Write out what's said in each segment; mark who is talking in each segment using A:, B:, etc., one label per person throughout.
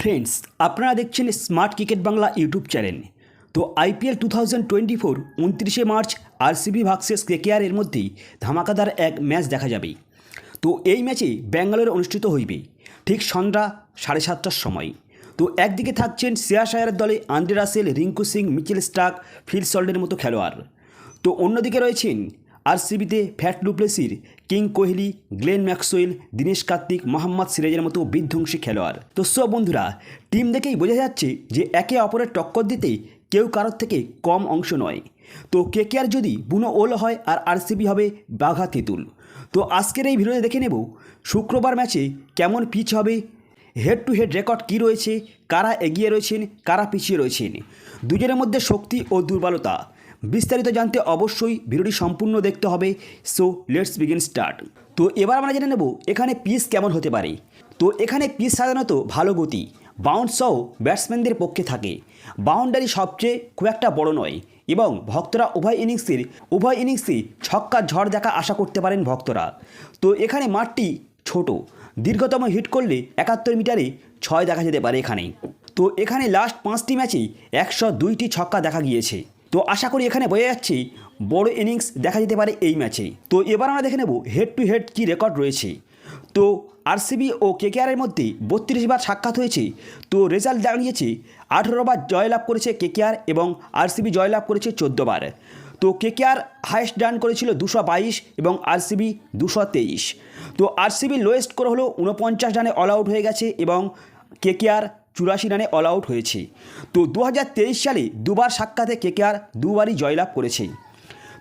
A: Friends আপনারা দেখছেন smart cricket Bangla YouTube channel তো IPL two thousand twenty four উনত্রিশে মার্চ আরসিবি ভার্সেস কেকেআরের মধ্যেই ধামাকাদার এক ম্যাচ দেখা যাবে। তো এই ম্যাচে ব্যাঙ্গালোরে অনুষ্ঠিত হইবে, ঠিক সন্ধ্যা সাড়ে সাতটার সময়। তো একদিকে থাকছেন শ্রেয়াশায়ারের দলে Andre Russell Rinku Singh Mitchell Starc Phil সল্ডের মতো খেলোয়াড়। তো অন্যদিকে রয়েছেন আরসিবিতে Faf ডুপ্লেসির king Kohli, Glenn Maxwell, Dinesh Karthik, Mohammad সিরাজের মতো বিধ্বংসী খেলোয়াড়। তো সব বন্ধুরা, টিম দেখেই বোঝা যাচ্ছে যে একে অপরের টক্কর দিতে কেউ কারোর থেকে কম অংশ নয়। তো কেকেআর যদি বুনো ওল হয় আর আরসিবি হবে বাঘা তেঁতুল। তো আজকের এই ভিডিওতে দেখে নেব, শুক্রবার ম্যাচে কেমন পিচ হবে, হেড টু হেড রেকর্ড কী রয়েছে, কারা এগিয়ে রয়েছেন, কারা পিছিয়ে রয়েছেন। দুজনের মধ্যে শক্তি ও দুর্বলতা। বিস্তারিত জানতে অবশ্যই ভিডিওটি সম্পূর্ণ দেখতে হবে। সো লেটস বিগিন স্টার্ট তো এবার আমরা জেনে নেব এখানে পিস কেমন হতে পারে। তো এখানে পিস সাধারণত ভালো গতি বাউন্সসহ ব্যাটসম্যানদের পক্ষে থাকে। বাউন্ডারি সবচেয়ে খুব একটা বড় নয় এবং ভক্তরা উভয় ইনিংসের উভয় ইনিংসে ছক্কা, ঝড় দেখা আশা করতে পারেন ভক্তরা। তো এখানে মাঠটি ছোট, দীর্ঘতম হিট করলে একাত্তর মিটারে ছয় দেখা যেতে পারে এখানে। তো এখানে লাস্ট পাঁচটি ম্যাচেই একশো দুইটি ছক্কা দেখা গিয়েছে। তো আশা করি এখানে বোঝা যাচ্ছে বড় ইনিংস দেখা যেতে পারে এই ম্যাচে তো এবার আমরা দেখে নেব হেড টু হেড কী রেকর্ড রয়েছে। তো আরসিবি ও কেকেআরের মধ্যে বত্রিশ বার সাক্ষাৎ হয়েছে। তো রেজাল্ট দাঁড়িয়েছে আঠেরো বার জয়লাভ করেছে কেকেআর এবং আরসিবি জয়লাভ করেছে চোদ্দ বার। তো কেকেআর হায়েস্ট রান করেছিল দুশো বাইশ এবং আরসিবি দুশো তেইশ। তো আরসিবি লোয়েস্ট করে হলো উনপঞ্চাশ রানে অল আউট হয়ে গেছে এবং কেকেআর চুরাশি রানে অল আউট হয়েছে। তো দু হাজার তেইশ সালে দুবার সাক্ষাতে কেকেআর দুবারই জয়লাভ করেছে।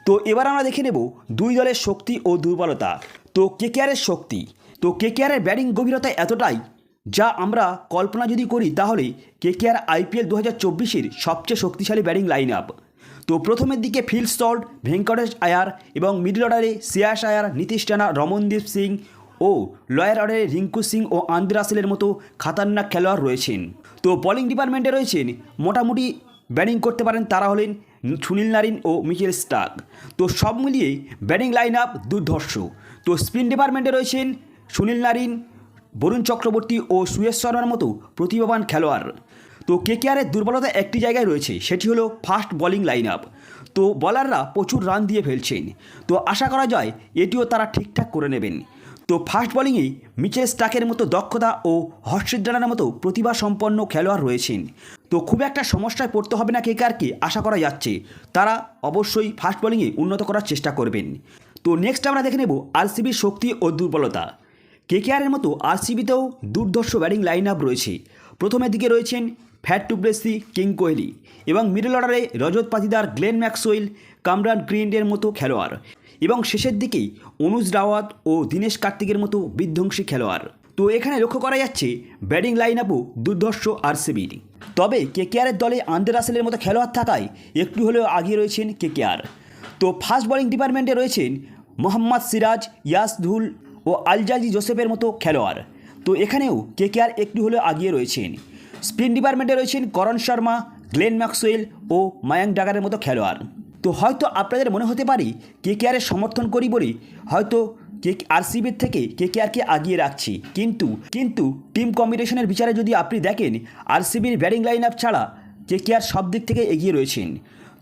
A: তো এবার আমরা দেখে নেব দুই দলের শক্তি ও দুর্বলতা। তো কেকেআরের শক্তি। তো কেকেআরের ব্যাটিং গভীরতা এতটাই যা আমরা কল্পনা যদি করি তাহলে কেকেআর আইপিএল দু হাজার চব্বিশের সবচেয়ে শক্তিশালী ব্যাটিং লাইন আপ তো প্রথমের দিকে ফিল সল্ট ভেঙ্কটেশ আয়ার এবং মিডল অর্ডারে শ্রেয়াস আয়ার, নীতিশ রানা, রমনদীপ সিং ও লয়ার অর্ডারে রিঙ্কু সিং ও আন্দ্রে রাসেলের মতো খাতারনাক খেলোয়াড় রয়েছেন। তো বোলিং ডিপার্টমেন্টে রয়েছেন মোটামুটি ব্যাটিং করতে পারেন তারা হলেন সুনীল নারিন ও মিচেল স্টার্ক। তো সব মিলিয়ে ব্যাটিং লাইন আপ দুর্ধর্ষ। তো স্পিন ডিপার্টমেন্টে রয়েছেন সুনীল নারিন, বরুণ চক্রবর্তী ও সুয়েশ শর্মার মতো প্রতিভাবান খেলোয়াড়। তো কেকেআরের দুর্বলতা একটি জায়গায় রয়েছে, সেটি হলো ফাস্ট বোলিং লাইন আপ তো বলাররা প্রচুর রান দিয়ে ফেলছেন। তো আশা করা যায় এটিও তারা ঠিকঠাক করে নেবেন। তো ফাস্ট বোলিংয়ে মিচেল স্টাকের মতো দক্ষতা ও হর্ষিত রানার মতো প্রতিভা সম্পন্ন খেলোয়াড় রয়েছেন। তো খুব একটা সমস্যায় পড়তে হবে না কেকেআরকে আশা করা যাচ্ছে। তারা অবশ্যই ফাস্ট বোলিংয়ে উন্নত করার চেষ্টা করবেন। তো নেক্সট আমরা দেখে নেব আরসিবির শক্তি ও দুর্বলতা। কেকেআরের মতো আরসিবিতেও দুর্ধর্ষ ব্যাটিং লাইন আপ রয়েছে। প্রথমের দিকে রয়েছেন ফ্যাট টুপ্লেসি কিং কোহলি এবং মিডল অর্ডারে Rajat Patidar Glenn Maxwell, Cameron গ্রিন্ডের মতো খেলোয়াড় এবং শেষের দিকেই অনুজ রাওয়াত ও দীনেশ কার্তিকের মতো বিধ্বংসী খেলোয়াড়। তো এখানে লক্ষ্য করা যাচ্ছে, ব্যাটিং লাইন আপও দুর্ধর্ষ আরসিবির তবে কেকেআরের দলে আন্দ্রে রাসেলের মতো খেলোয়াড় থাকায় একটু হলেও আগিয়ে রয়েছেন কেকেআর। তো ফাস্ট বোলিং ডিপার্টমেন্টে রয়েছেন মোহাম্মদ সিরাজ ইয়াসধুল ও আলজাজি জোসেফের মতো খেলোয়াড়। তো এখানেও কেকেআর একটু হলেও আগিয়ে রয়েছেন। স্পিন ডিপার্টমেন্টে রয়েছেন করণ শর্মা, গ্লেন ম্যাক্সওয়েল ও মায়াঙ্ক ডাগারের মতো খেলোয়াড়। তো হয়তো আপনাদের মনে হতে পারে, কেকেআরের সমর্থন করি বলে হয়তো কে আরসিবির থেকে কেকেআরকে আগিয়ে রাখছি। কিন্তু কিন্তু টিম কম্বিনেশনের বিচারে যদি আপনি দেখেন, আরসিবির ব্যাটিং লাইন আপ ছাড়া কেকেআর সব দিক থেকে এগিয়ে রয়েছেন।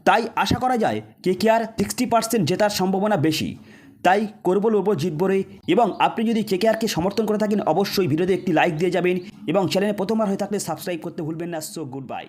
A: তাই আশা করা যায়, কেকেআর সিক্সটি পার্সেন্ট জেতার সম্ভাবনা বেশি। তাই করব, লড়বো, জিতবো রে। এবং আপনি যদি কেকেআরকে সমর্থন করে থাকেন, অবশ্যই ভিডিওতে একটি লাইক দিয়ে যাবেন। এবং চ্যানেলে প্রথমবার হয়ে থাকলে সাবস্ক্রাইব করতে ভুলবেন না। So good bye